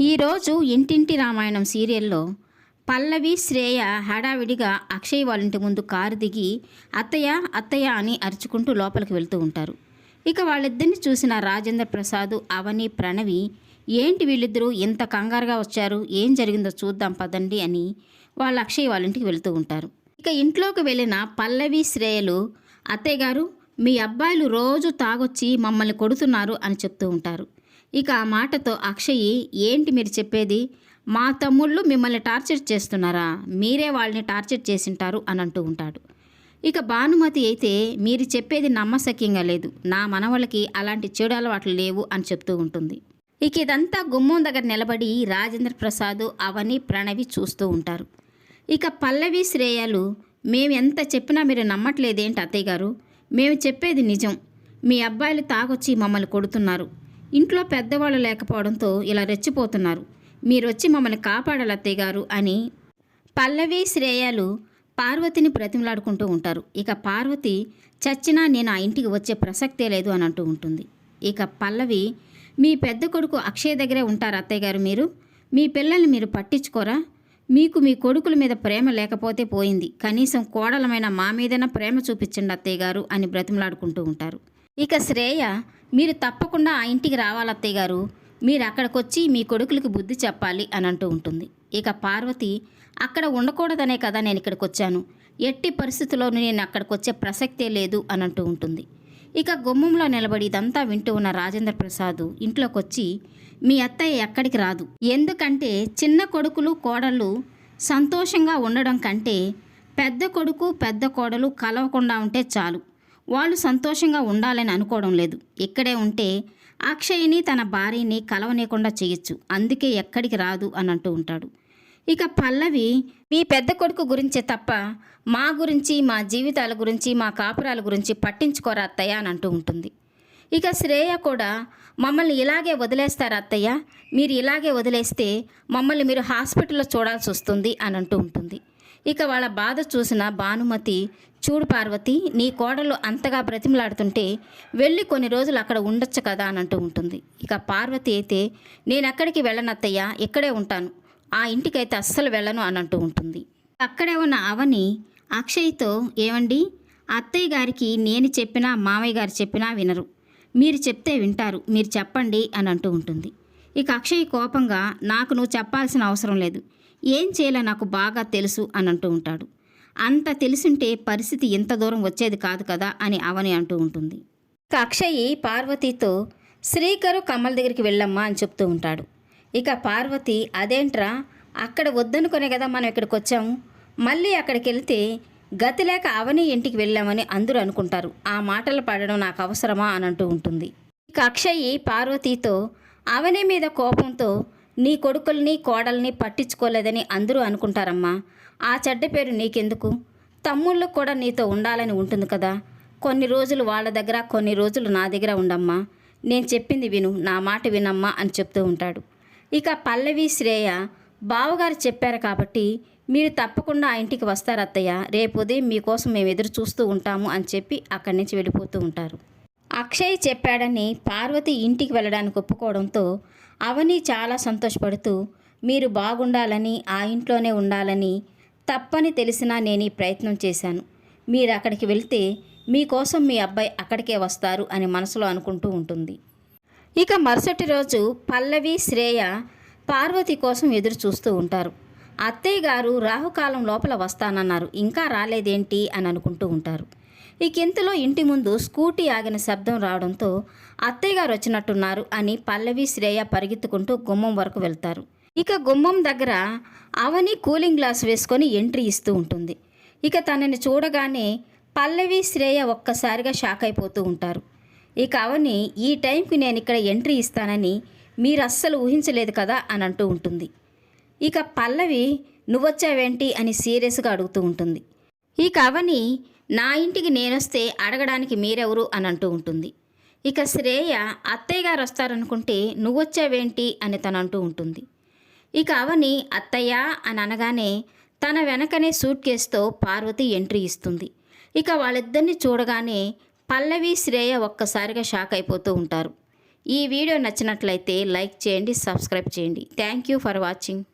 ఈరోజు ఇంటింటి రామాయణం సీరియల్లో పల్లవి శ్రేయ హడావిడిగా అక్షయ్ వాళ్ళ ఇంటి ముందు కారు దిగి అత్తయ్య అత్తయ్య అని అరుచుకుంటూ లోపలికి వెళ్తూ ఉంటారు. ఇక వాళ్ళిద్దరిని చూసిన రాజేంద్ర ప్రసాద్ అవని ప్రణవి ఏంటి వీళ్ళిద్దరూ? ఇంత కంగారుగా వచ్చారు? ఏం జరిగిందో చూద్దాం పదండి అని వాళ్ళు అక్షయ్ వాళ్ళ ఇంటికి వెళ్తూ ఉంటారు. ఇక ఇంట్లోకి వెళ్ళిన పల్లవి శ్రేయలు అత్తయ్య గారు మీ అబ్బాయిలు రోజు తాగొచ్చి మమ్మల్ని కొడుతున్నారు అని చెప్తూ ఉంటారు. ఇక ఆ మాటతో అక్షయ్ ఏంటి మీరు చెప్పేది? మా తమ్ముళ్ళు మిమ్మల్ని టార్చర్ చేస్తున్నారా? మీరే వాళ్ళని టార్చర్ చేసింటారు అని అంటూ ఉంటాడు. ఇక భానుమతి అయితే మీరు చెప్పేది నమ్మశక్యంగా లేదు. నా మనవలకి అలాంటి చెడు అలవాట్లు లేవు అని చెప్తూ ఉంటుంది. ఇక ఇదంతా గుమ్మం దగ్గర నిలబడి రాజేంద్ర ప్రసాద్ అవని ప్రణవి చూస్తూ ఉంటారు. ఇక పల్లవి శ్రేయాలు మేము ఎంత చెప్పినా మీరు నమ్మట్లేదేంటి అత్తయ్య గారు? మేము చెప్పేది నిజం. మీ అబ్బాయిలు తాగొచ్చి మమ్మల్ని కొడుతున్నారు. ఇంట్లో పెద్దవాళ్ళు లేకపోవడంతో ఇలా రెచ్చిపోతున్నారు. మీరు వచ్చి మమ్మల్ని కాపాడాలి అత్తయ్య గారు అని పల్లవి శ్రేయాలు పార్వతిని ప్రతిమలాడుకుంటూ ఉంటారు. ఇక పార్వతి చచ్చినా నేను ఆ ఇంటికి వచ్చే ప్రసక్తే లేదు అని అంటూ ఉంటుంది. ఇక పల్లవి మీ పెద్ద కొడుకు అక్షయ్ దగ్గరే ఉంటారు అత్తయ్య గారు మీరు? మీ పిల్లల్ని మీరు పట్టించుకోరా? మీకు మీ కొడుకుల మీద ప్రేమ లేకపోతే పోయింది. కనీసం కోడలమైన మా మీదైనా ప్రేమ చూపించండి అత్తయ్య గారు అని బ్రతిమలాడుకుంటూ ఉంటారు. ఇక శ్రేయ మీరు తప్పకుండా ఆ ఇంటికి రావాలి అత్తయ్య గారు. మీరు అక్కడికి వచ్చి మీ కొడుకులకి బుద్ధి చెప్పాలి అని అంటూ ఉంటుంది. ఇక పార్వతి అక్కడ ఉండకూడదనే కదా నేను ఇక్కడికి వచ్చాను ఎట్టి పరిస్థితుల్లోనూ నేను అక్కడికి వచ్చే ప్రసక్తే లేదు అని అంటూ ఉంటుంది. ఇక గుమ్మంలో నిలబడి ఇదంతా వింటూ ఉన్న రాజేంద్ర ప్రసాద్ ఇంట్లోకి వచ్చి మీ అత్తయ్య ఎక్కడికి రాదు. ఎందుకంటే చిన్న కొడుకులు కోడళ్ళు సంతోషంగా ఉండడం కంటే పెద్ద కొడుకు పెద్ద కోడలు కలవకుండా ఉంటే చాలు. వాళ్ళు సంతోషంగా ఉండాలని అనుకోవడం లేదు. ఇక్కడే ఉంటే అక్షయ్ని తన భార్యని కలవనీయకుండా చేయొచ్చు. అందుకే ఎక్కడికి రాదు అని అంటూ ఉంటాడు. ఇక పల్లవి మీ పెద్ద కొడుకు గురించే తప్ప మా గురించి మా జీవితాల గురించి మా కాపురాల గురించి పట్టించుకోరా అత్తయ్య? అని అంటూ ఉంటుంది. ఇక శ్రేయ కూడా మమ్మల్ని ఇలాగే వదిలేస్తారా అత్తయ్య? మీరు ఇలాగే వదిలేస్తే మమ్మల్ని మీరు హాస్పిటల్లో చూడాల్సి వస్తుంది అని అంటూ ఉంటుంది. ఇక వాళ్ళ బాధ చూసిన భానుమతి చూడు పార్వతి నీ కోడలు అంతగా బ్రతిమలాడుతుంటే వెళ్ళి కొన్ని రోజులు అక్కడ ఉండొచ్చు కదా అని అంటూ ఉంటుంది. ఇక పార్వతి అయితే నేను ఎక్కడికి ఇక్కడే ఉంటాను. ఆ ఇంటికైతే అస్సలు వెళ్ళను అని అంటూ ఉంటుంది. అక్కడే ఉన్న అవని అక్షయ్తో ఏమండి అత్తయ్య గారికి నేను చెప్పినా మామయ్య గారు చెప్పినా వినరు. మీరు చెప్తే వింటారు మీరు చెప్పండి అని అంటూ ఉంటుంది. ఇక అక్షయ్ కోపంగా నాకు నువ్వు చెప్పాల్సిన అవసరం లేదు. ఏం చేయాలో నాకు బాగా తెలుసు అని అంటూ ఉంటాడు. అంత తెలిసుంటే పరిస్థితి ఇంత దూరం వచ్చేది కాదు కదా అని అవని అంటూ ఉంటుంది. ఇక అక్షయ్ పార్వతితో శ్రీకరు కమల్ దగ్గరికి వెళ్ళమ్మా అని చెప్తూ ఉంటాడు. ఇక పార్వతి అదేంట్రా? అక్కడ వద్దనుకునే కదా మనం ఇక్కడికి వచ్చాము మళ్ళీ అక్కడికి వెళ్తే గతి లేక అవని ఇంటికి వెళ్ళామని అందరూ అనుకుంటారు. ఆ మాటలు పడడం నాకు అవసరమా? అని అంటూ ఉంటుంది. ఇక అక్షయ్ పార్వతితో అవని మీద కోపంతో నీ కొడుకుల్ని కోడల్ని పట్టించుకోలేదని అందరూ అనుకుంటారమ్మా. ఆ చెడ్డ పేరు నీకెందుకు? తమ్ముళ్ళు కూడా నీతో ఉండాలని ఉంటుంది కదా. కొన్ని రోజులు వాళ్ళ దగ్గర కొన్ని రోజులు నా దగ్గర ఉండమ్మా. నేను చెప్పింది విను నా మాట వినమ్మా అని చెప్తూ ఉంటాడు. ఇక పల్లవి శ్రేయ బావగారు చెప్పారు కాబట్టి మీరు తప్పకుండా ఆ ఇంటికి వస్తారు అత్తయ్య రేపు ఉదయం మీకోసం మేము ఎదురు చూస్తూ ఉంటాము అని చెప్పి అక్కడి నుంచి వెళ్ళిపోతూ ఉంటారు. అక్షయ్ చెప్పాడని పార్వతి ఇంటికి వెళ్ళడానికి ఒప్పుకోవడంతో అవని చాలా సంతోషపడుతూ మీరు బాగుండాలని ఆ ఇంట్లోనే ఉండాలని తప్పని తెలిసినా నేను ఈ ప్రయత్నం చేశాను. మీరు అక్కడికి వెళ్తే మీకోసం మీ అబ్బాయి అక్కడికే వస్తారు అని మనసులో అనుకుంటూ ఉంటుంది. ఇక మరుసటి రోజు పల్లవి శ్రేయ పార్వతి కోసం ఎదురు చూస్తూ ఉంటారు. అత్తయ్య గారు రాహుకాలం లోపల వస్తానన్నారు. ఇంకా రాలేదేంటి అని అనుకుంటూ ఉంటారు. ఇక ఇంతలో ఇంటి ముందు స్కూటీ ఆగిన శబ్దం రావడంతో అత్తయ్య గారు వచ్చినట్టున్నారు అని పల్లవి శ్రేయ పరిగెత్తుకుంటూ గుమ్మం వరకు వెళ్తారు. ఇక గుమ్మం దగ్గర అవని కూలింగ్ గ్లాస్ వేసుకొని ఎంట్రీ ఇస్తూ ఉంటుంది. ఇక తనని చూడగానే పల్లవి శ్రేయ ఒక్కసారిగా షాక్ అయిపోతూ ఉంటారు. ఇక అవని ఈ టైంకి నేను ఇక్కడ ఎంట్రీ ఇస్తానని మీరు అస్సలు ఊహించలేదు కదా? అని అంటూ ఉంటుంది. ఇక పల్లవి నువ్వొచ్చావేంటి? అని సీరియస్గా అడుగుతూ ఉంటుంది. ఇక అవని నా ఇంటికి నేనొస్తే అడగడానికి మీరెవరు అని అంటూ ఉంటుంది. ఇక శ్రేయ అత్తయ్య గారు వస్తారనుకుంటే నువ్వొచ్చావేంటి అని తను అంటూ ఉంటుంది. ఇక అవని అత్తయ్య అని అనగానే తన వెనకనే సూట్ కేసుతో పార్వతి ఎంట్రీ ఇస్తుంది. ఇక వాళ్ళిద్దరిని చూడగానే పల్లవి శ్రేయ ఒక్కసారిగా షాక్ అయిపోతూ ఉంటారు. ఈ వీడియో నచ్చినట్లయితే లైక్ చేయండి సబ్స్క్రైబ్ చేయండి. Thank you for watching.